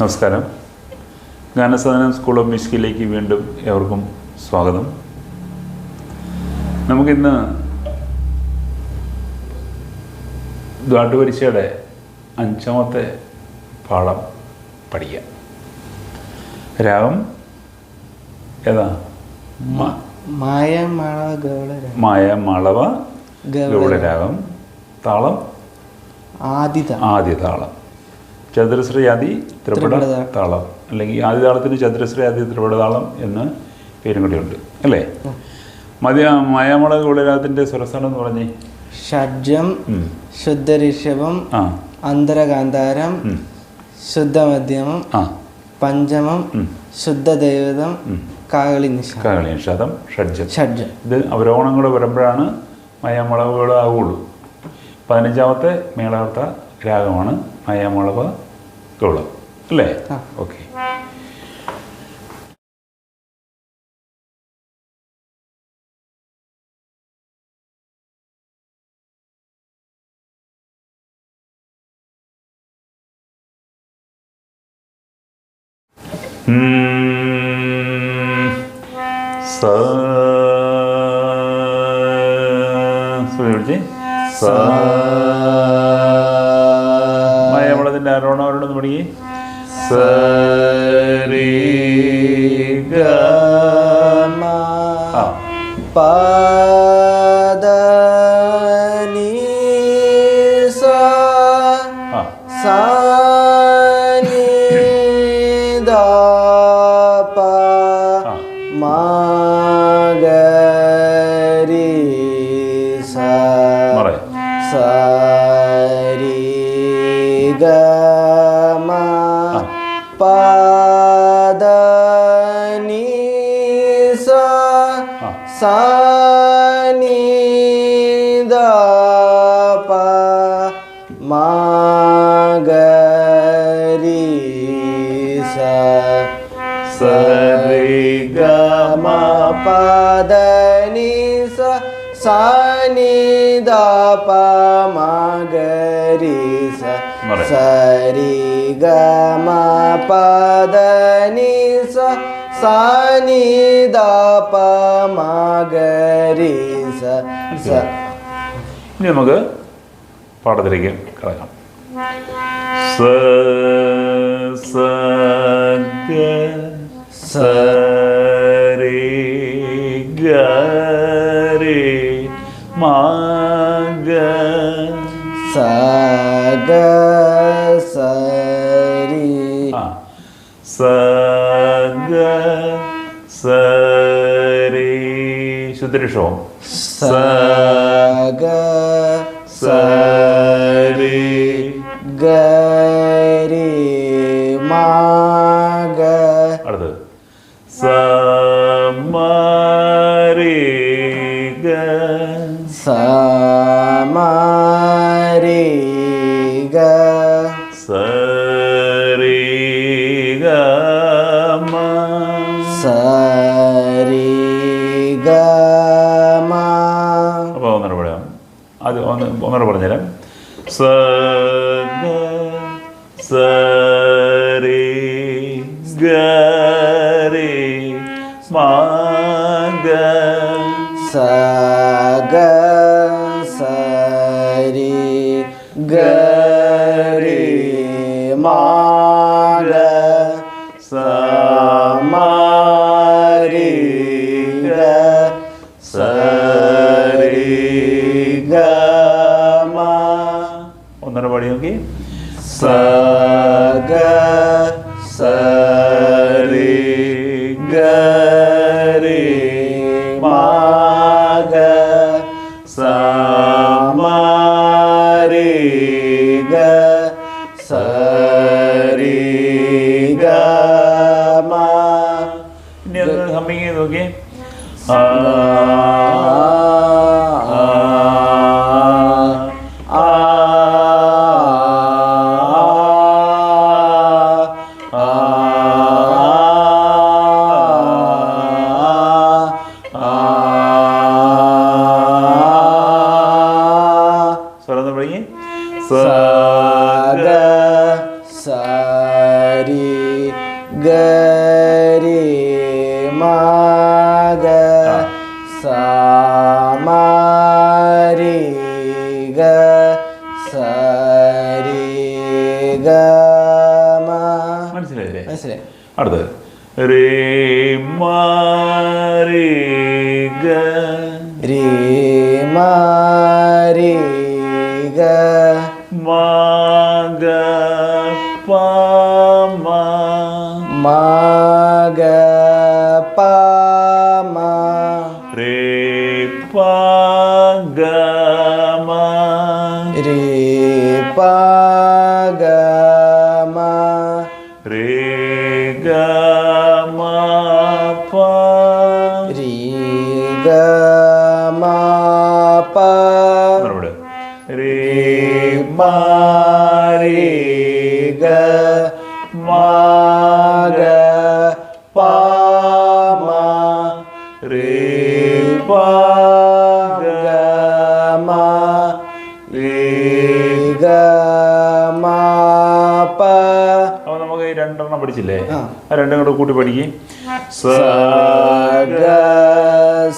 നമസ്കാരം. ഗാനസാധനം school of മ്യൂസിക്കിലേക്ക് വീണ്ടും ഏവർക്കും സ്വാഗതം. നമുക്കിന്ന് ദ്വാട്ടുപരീക്ഷയുടെ അഞ്ചാമത്തെ പാഠം പഠിക്കാം. രാഗം ഏതാ? മായ മാളവ ഗൗള ഗൗളരാഗം താളം? ആദിത ആദ്യ താളം. ചതുരശ്രീ ത്രിപട താളം. അല്ലെങ്കിൽ ആദ്യ താളത്തിന് ചതുരശ്രീ ത്രിപട താളം എന്ന് പേരും കൂടിയുണ്ട് അല്ലേ? മതി മായാമുളക് ഗുളിരാഗത്തിന്റെ സ്വരസ്ഥാനം എന്ന് പറഞ്ഞേ. ഷഡ്ജം ഉം. ശുദ്ധ ആ. അന്തരകാന്താരം ശുദ്ധ ശുദ്ധമധ്യമം പഞ്ചമം ഉം. ശുദ്ധ ദൈവതം ഉം. കാകളി നിഷാദം. കാകളി നിഷാദം ഷഡ്ജം. ഷഡ്ജം. ഇത് അവരോണം കൂടെ വരുമ്പോഴാണ് മയാമുളവുകൾ ആവുള്ളൂ. പതിനഞ്ചാമത്തെ മേളാർത്ഥ രാഗമാണ് മായാമുളക ഗൗളം അല്ലേ. ഓക്കെ. സ സ ആരോണം അവരോടൊന്ന് പഠിക്കേ പാദ ആ. സാനി പ മാഗരി സ സരി ഗ മ പദനി സ സാനി ദ പ മാഗരി സ സരി ഗ പദനിസ പദനി സ സാനി ദ പ സ. ഇനി നമുക്ക് പാഠത്തിലേക്ക് കിടക്കാം. സ ശുദ്ധരിഷവും സ മ ഗ സരി ഗരി മാഗ സമാരി സരി ഗ ഒന്നര പാടി നോക്കി സ योगे മനസ്സിലായി അടുത്തത് രേ മാരേ രേ മാരേ മാഗ പാമ മാഗ പാമ രേ കൂട്ടി പഠിക്കും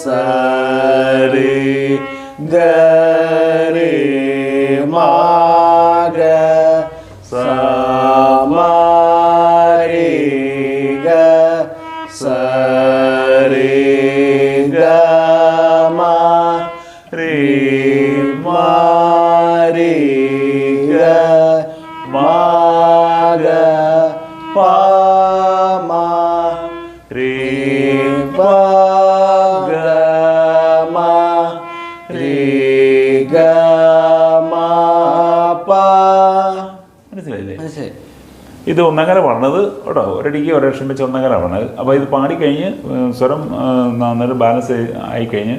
സരി ഗരി മാഗ സമാരി ഗ സരി ഗ മാ രി മാരി ഗ ഇത് ഒന്നകല പാടണത് കേട്ടോ. ഒരടിക്ക് ഒരക്ഷം വെച്ച് ഒന്നകല പാടണത് അപ്പോൾ ഇത് പാടിക്കഴിഞ്ഞ് സ്വരം നന്നൊരു ബാലൻസ് ആയി കഴിഞ്ഞ്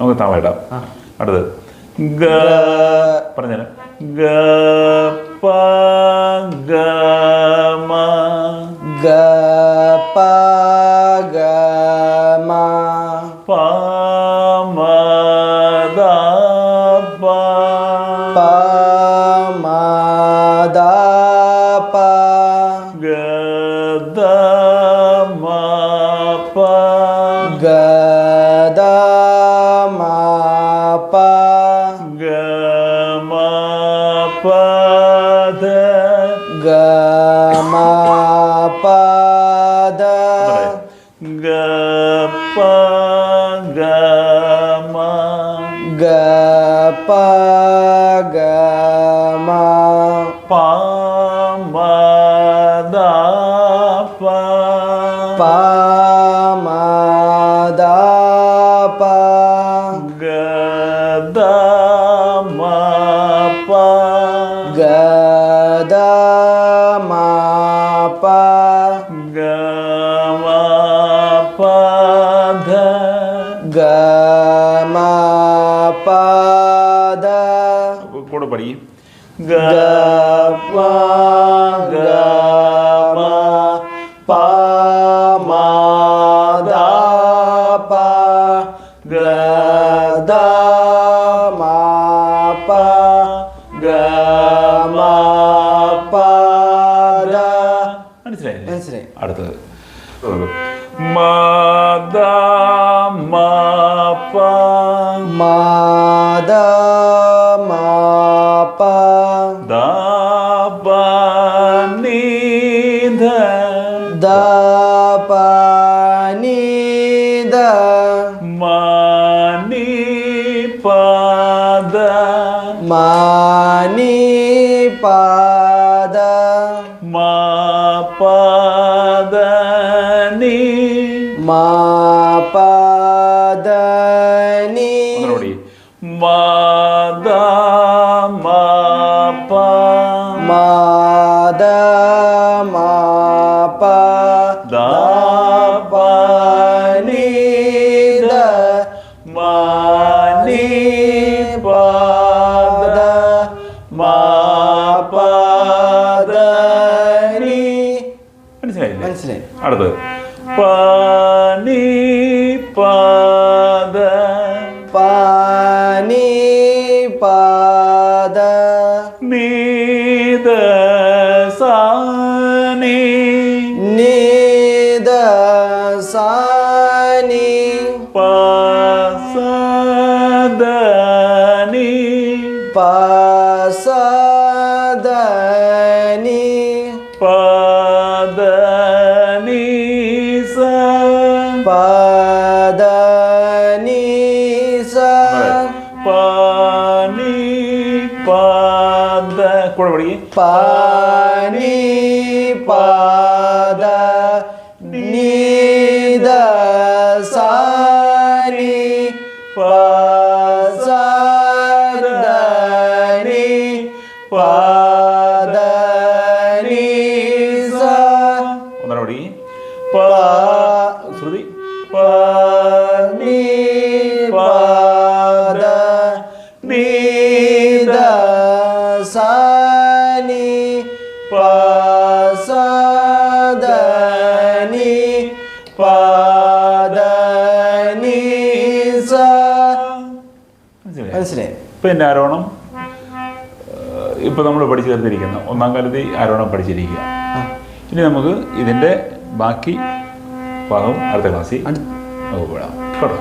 നമുക്ക് താളം ഇടാം. അടുത്തത്. ഗ. പറഞ്ഞുതരാം. ഗ പ ഗ ഗദ മാപ ഗദ മാപ ഗമാപധ ഗമാപധ കൂടെ പഠിക്കും. ഗ മാപ്പ മാത മാപ്പ ദാപ നീധ അടുത്തത്. പനി പാദ പാനി പാദ നീ കൂടെ പഠിക്കേ പിന്നെ ആരോണം ഇപ്പം നമ്മൾ പഠിച്ചു തീർത്തിരിക്കുന്ന. ഒന്നാം കാലത്ത് ആരോണം പഠിച്ചിരിക്കുക. ഇനി നമുക്ക് ഇതിന്റെ ബാക്കി ഭാഗം അടുത്ത ക്ലാസ്സിൽ നമുക്ക് വിടാം. കേട്ടോ?